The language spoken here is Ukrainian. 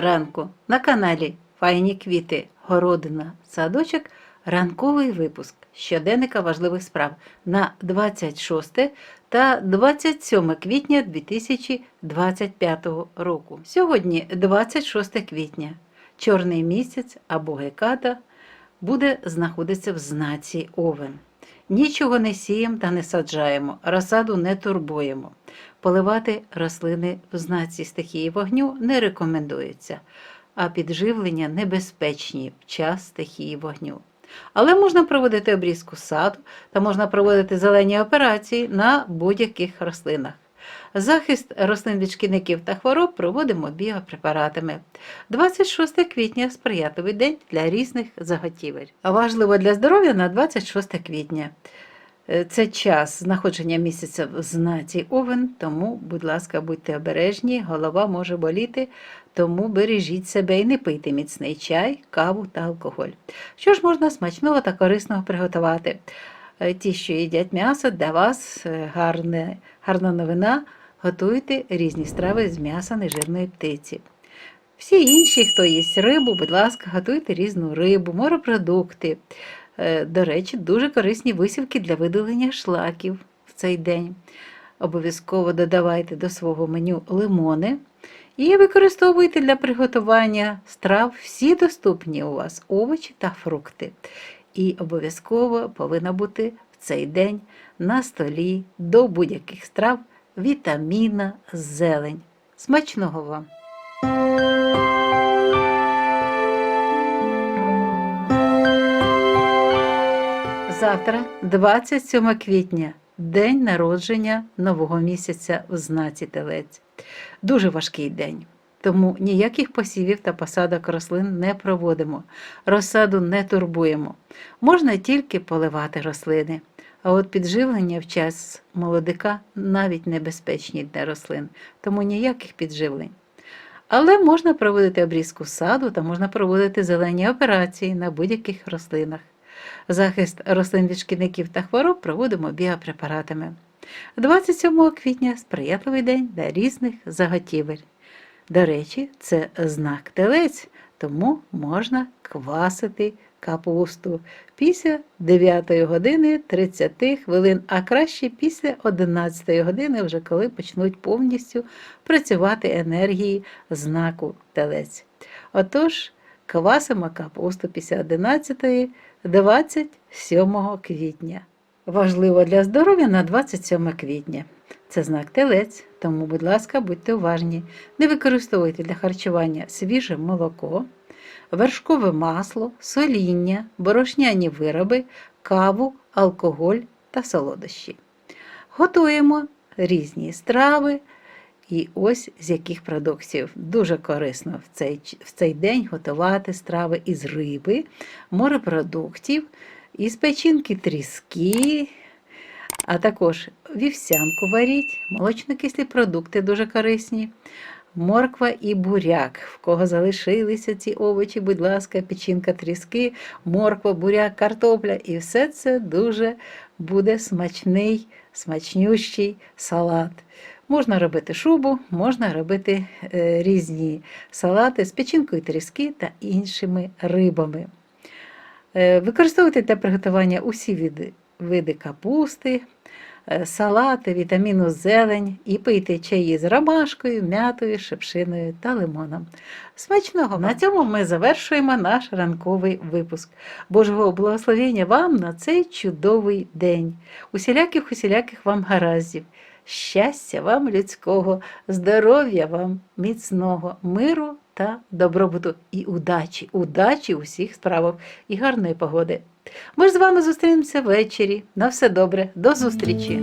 ранку на каналі Файні квіти, городина, садочок. Ранковий випуск щоденника важливих справ на 26 та 27 квітня 2025 року. Сьогодні 26 квітня. Чорний місяць або геката буде знаходитися в знаці Овен. Нічого не сіємо та не саджаємо, розсаду не турбуємо. Поливати рослини в знаці стихії вогню не рекомендується, а підживлення небезпечні в час стихії вогню. Але можна проводити обрізку саду та можна проводити зелені операції на будь-яких рослинах. Захист рослин від шкідників та хвороб проводимо біопрепаратами. 26 квітня сприятливий день для різних заготівель. Важливо для здоров'я на 26 квітня. Е, Це час знаходження місяця в знаці Овен, тому, будь ласка, будьте обережні, голова може боліти, тому бережіть себе і не пийте міцний чай, каву та алкоголь. Що ж можна смачного та корисного приготувати? Е, Ті, що їдять м'ясо, для вас е, гарне, гарна новина. Готуйте різні страви з м'яса нежирної птиці. Всі інші, хто їсть рибу, будь ласка, готуйте різну рибу, морепродукти. Е, До речі, дуже корисні висівки для видалення шлаків в цей день. Обов'язково додавайте до свого меню лимони і використовуйте для приготування страв всі доступні у вас овочі та фрукти. І обов'язково повинна бути в цей день на столі до будь-яких страв вітаміна зелень. Смачного вам! Завтра, 27 квітня, день народження нового місяця в знаці Телець. Дуже важкий день, тому ніяких посівів та посадок рослин не проводимо, розсаду не турбуємо. Можна тільки поливати рослини. А от підживлення в час молодика навіть небезпечні для рослин, тому ніяких підживлень. Але можна проводити обрізку саду та можна проводити зелені операції на будь-яких рослинах. Захист рослин від шкідників та хвороб проводимо біопрепаратами. 27 квітня сприятливий день для різних заготівель. До речі, це знак телець, тому можна квасити капусту після 9 години 30 хвилин, а краще після 11 години, вже коли почнуть повністю працювати енергії знаку телець. Отож, квасимо капусту після 11 27 квітня. Важливо для здоров'я на 27 квітня. Це знак телець, тому, будь ласка, будьте уважні. Не використовуйте для харчування свіже молоко, вершкове масло, соління, борошняні вироби, каву, алкоголь та солодощі. Готуємо різні страви. І ось з яких продуктів дуже корисно в цей, в цей день готувати страви із риби, морепродуктів, із печінки тріски, а також вівсянку варіть, молочно-кислі продукти дуже корисні, морква і буряк. В кого залишилися ці овочі, будь ласка, печінка тріски, морква, буряк, картопля. І все це дуже буде смачний, смачнющий салат. Можна робити шубу, можна робити е, різні салати з печінкою тріски та іншими рибами. Е, використовуйте для приготування усі види, види капусти, е, салати, вітаміну зелень і пийте чаї з ромашкою, м'ятою, шипшиною та лимоном. Смачного! На цьому ми завершуємо наш ранковий випуск. Божого благословення вам на цей чудовий день. Усіляких усіляких вам гараздів. Щастя вам людського, здоров'я вам міцного, миру та добробуту і удачі, удачі у всіх справах і гарної погоди. Ми ж з вами зустрінемося ввечері. На все добре, до зустрічі!